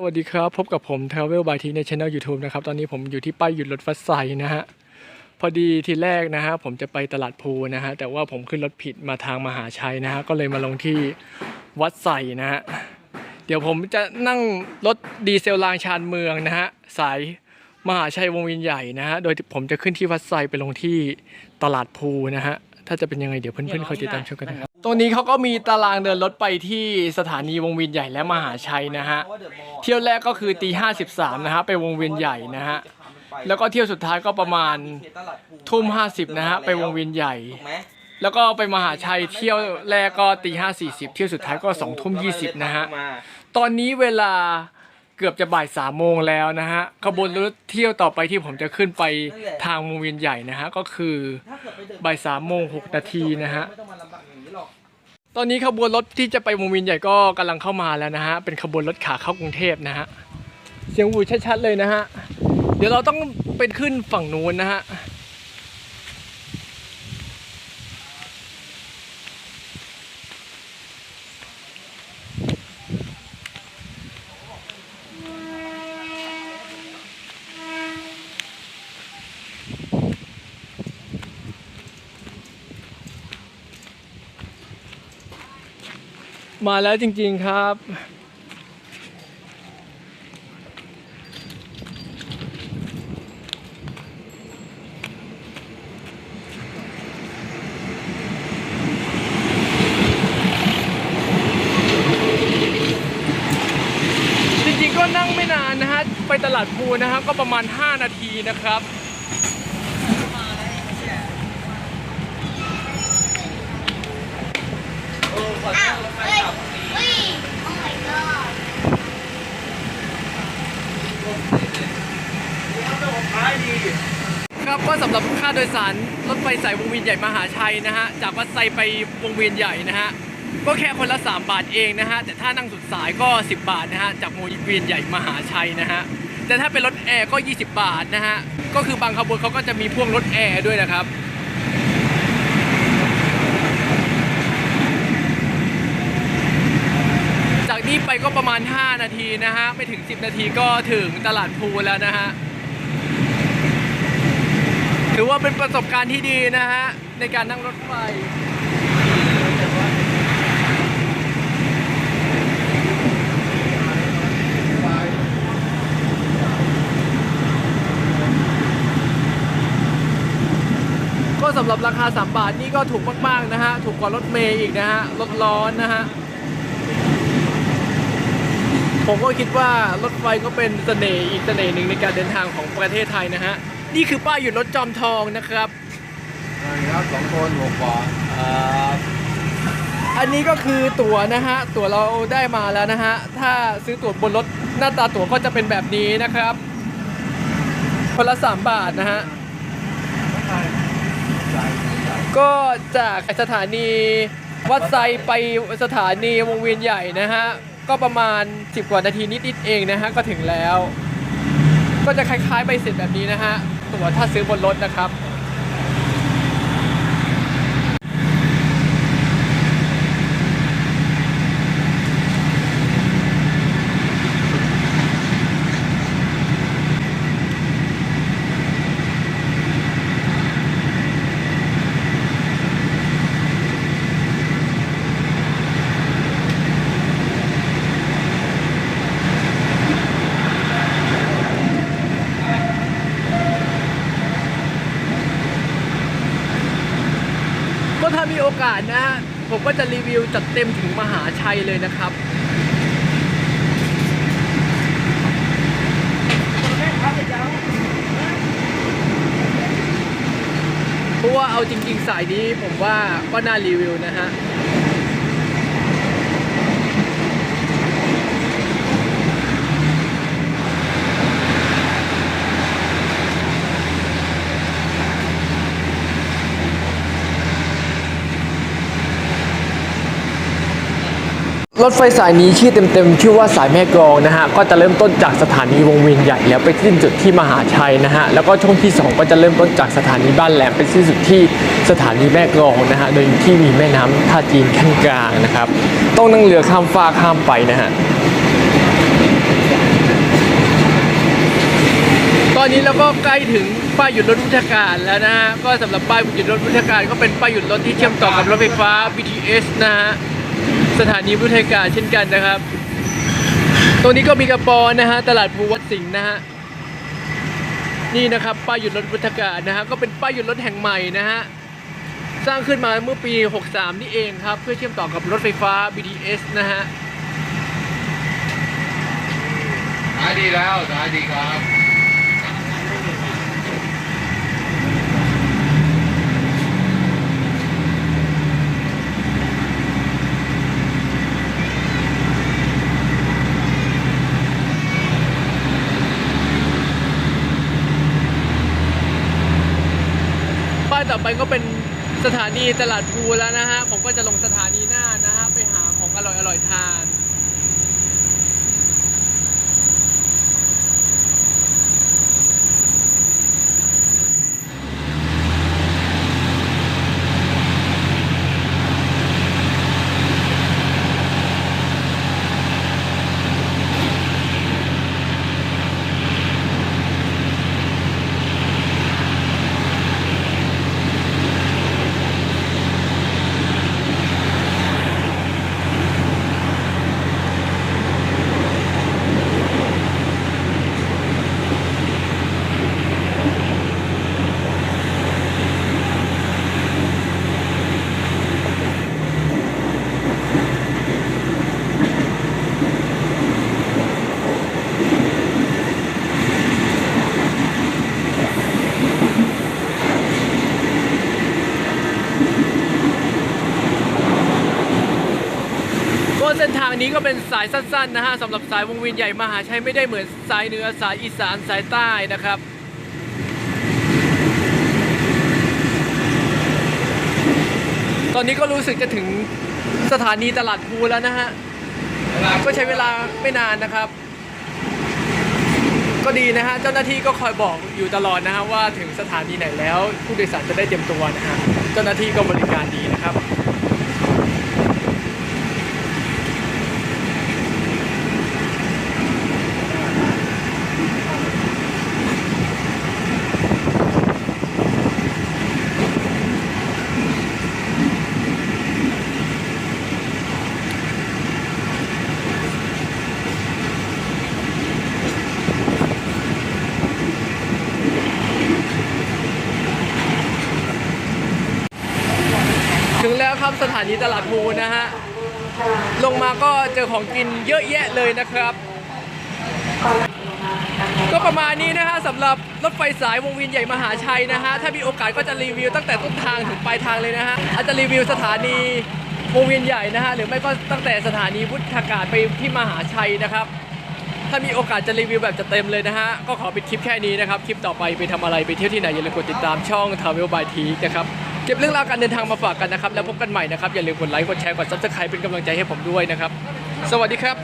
สวัสดีครับ พบกับผม Travel by T ในช่อง YouTube นะครับ ตอนนี้ผมอยู่ที่ป้ายหยุดรถฟัดไซนะฮะ พอดีทีแรกนะฮะ ผมจะไปตลาดภูนะฮะ แต่ว่าผมขึ้นรถผิดมาทางมหาชัยนะฮะ ก็เลยมาลงที่วัดไซนะฮะ เดี๋ยวผมจะนั่งรถดีเซลรางชานเมืองนะฮะ สายมหาชัยวงเวียนใหญ่นะฮะ โดยผมจะขึ้นที่วัดไซไปลงที่ตลาดภูนะฮะ ถ้าจะเป็นยังไงเดี๋ยวเพื่อนๆคอยติดตามชมกันนะครับ ตรงนี้เขาก็มีตารางเดินรถไปที่สถานีวงเวียนใหญ่และมหาชัยนะฮะ เที่ยวแรกก็คือตีห้าสิบสามนะฮะไปวงเวียนใหญ่นะฮะ แล้วก็เที่ยวสุดท้ายก็ประมาณทุ่มห้าสิบนะฮะไปวงเวียนใหญ่ถูกไหมแล้วก็ไปมหาชัยเที่ยวแรกก็ตีห้าสี่สิบเที่ยวสุดท้ายก็สองทุ่มยี่สิบนะฮะมาตอนนี้เวลาเกือบจะบ่ายสามโมงแล้วนะฮะขบวนรถเที่ยวต่อไปที่ผมจะขึ้นไปทางวงเวียนใหญ่นะฮะก็คือถ้าเกิดไปเดินบ่ายสามโมงหกนาทีนะฮะ ตอนนี้ขบวนรถที่จะไปวงเวียนใหญ่ก็กำลังเข้ามาแล้วนะฮะ เป็นขบวนรถขาเข้ากรุงเทพนะฮะ เสียงวูชัดๆเลยนะฮะ เดี๋ยวเราต้องเป็นขึ้นฝั่งนู้นนะฮะ มาแล้วจริงๆครับ จริงๆก็นั่งไม่นานนะฮะ ไปตลาดภูนะครับ ก็ประมาณ 5 นาทีนะครับ เออขอนั่งรถไฟกลับดี Oh my god. ท้ายดี ครับก็สำหรับค่าโดยสารรถไฟสายวงเวียนใหญ่มหาชัยนะฮะ จากวัดไซไปวงเวียนใหญ่นะฮะ ก็แค่คนละ 3 บาทเองนะฮะ แต่ถ้านั่งสุดสายก็ 10 บาทนะฮะ จากวงเวียนใหญ่มหาชัยนะฮะ แต่ถ้าเป็นรถแอร์ก็ 20 บาทนะฮะ ก็คือบางขบวนเขาก็จะมีพ่วงรถแอร์ด้วยนะครับจากนี้ไปก็ประมาณ 5 นาทีนะฮะ ไม่ถึง 10 นาทีก็ถึงตลาดภูแล้วนะฮะ ถือว่าเป็นประสบการณ์ที่ดีนะฮะ ในการนั่งรถไฟก็สำหรับราคา 3 บาทนี่ก็ถูกมาก ๆ นะฮะ ถูกกว่ารถเมย์อีกนะฮะ รถร้อนนะฮะ ผมก็คิดว่ารถไฟก็เป็นเสน่ห์อีกเสน่ห์หนึ่งในการเดินทางของประเทศไทยนะฮะ นี่คือป้ายหยุดรถจอมทองนะครับครับสองคนหกบาทอันนี้ก็คือตั๋วนะฮะ ตั๋วเราได้มาแล้วนะฮะ ถ้าซื้อตั๋วบนรถหน้าตาตั๋วก็จะเป็นแบบนี้นะครับ คนละ3บาทนะฮะ ก็จากสถานีวัดไซไปสถานีวงเวียนใหญ่นะฮะ ก็ประมาณ 10 กว่านาทีนิดๆเองนะฮะ ก็ถึงแล้ว ก็จะคล้ายๆใบเสร็จแบบนี้นะฮะ ตั๋วถ้าซื้อบนรถนะครับ โอกาสนะฮะผมก็จะรีวิวจัดเต็มถึงมหาชัยเลยนะครับเพราะว่าเอาจริง ๆ สายนี้ผมว่าก็น่ารีวิวนะฮะ รถไฟสายนี้ชื่อเต็มๆ ชื่อว่าสายแม่กลองนะฮะ ก็จะเริ่มต้นจากสถานีวงเวียนใหญ่แล้วไปสิ้นสุดที่มหาชัยนะฮะ แล้วก็ช่วงที่ 2 ก็จะเริ่มต้นจากสถานีบ้านแหลมไปสิ้นสุดที่สถานีแม่กลองนะฮะ โดยที่มีแม่น้ำท่าจีนขั้นกลางนะครับ ต้องนั่งเรือข้ามฟากข้ามไปนะฮะ ตอนนี้เราก็ใกล้ถึงป้ายหยุดรถวุฒการแล้วนะฮะ ก็สำหรับป้ายหยุดรถวุฒการก็เป็นป้ายหยุดรถที่เชื่อมต่อกับรถไฟฟ้า BTS นะฮะ สถานีวุฒกาเช่นกันนะครับ ตรงนี้ก็มีกระปอนะฮะตลาดภูวัดสิงห์นะฮะนี่นะครับป้ายหยุดรถวุฒการนะฮะก็เป็นป้ายหยุดรถแห่งใหม่นะฮะสร้างขึ้นมาเมื่อปี 63 นี่เองครับ เพื่อเชื่อมต่อกับรถไฟฟ้า BTS นะฮะสายดีแล้วสายดีครับ ต่อไปก็เป็นสถานีตลาดภูแล้วนะฮะ ผมก็จะลงสถานีหน้านะฮะ ไปหา ก็เส้นทางนี้ก็เป็นสายสั้นๆนะฮะสำหรับสายวงเวียนใหญ่มหาชัยไม่ได้เหมือนสายเหนือสายอีสานสายใต้นะครับตอนนี้ก็รู้สึกจะถึงสถานีตลาดภูแล้วนะฮะก็ใช้เวลาไม่นานนะครับ ก็ดีนะฮะเจ้าหน้าที่ก็คอยบอกอยู่ตลอดนะฮะว่าถึงสถานีไหนแล้วผู้โดยสารจะได้เตรียมตัวนะฮะเจ้าหน้าที่ก็บริการดีนะครับ ถึงแล้วครับสถานีตลาดภูนะฮะ ลงมาก็เจอของกินเยอะแยะเลยนะครับ ก็ประมาณนี้นะฮะสำหรับรถไฟสายวงเวียนใหญ่มหาชัยนะฮะ ถ้ามีโอกาสก็จะรีวิวตั้งแต่ต้นทางถึงปลายทางเลยนะฮะ อาจจะรีวิวสถานีวงเวียนใหญ่นะฮะ หรือไม่ก็ตั้งแต่สถานีวุฒากาศไปที่มหาชัยนะครับ ถ้ามีโอกาสจะรีวิวแบบจะเต็มเลยนะฮะ ก็ขอปิดคลิปแค่นี้นะครับ คลิปต่อไปไปทำอะไรไปเที่ยวที่ไหนอย่าลืมกดติดตามช่อง Travel by T นะครับ เก็บเรื่องราวการเดินทางมาฝากกันนะครับ แล้วพบกันใหม่นะครับ อย่าลืมกดไลค์ กดแชร์ กดซับสไครป์เป็นกำลังใจให้ผมด้วยนะครับ สวัสดีครับ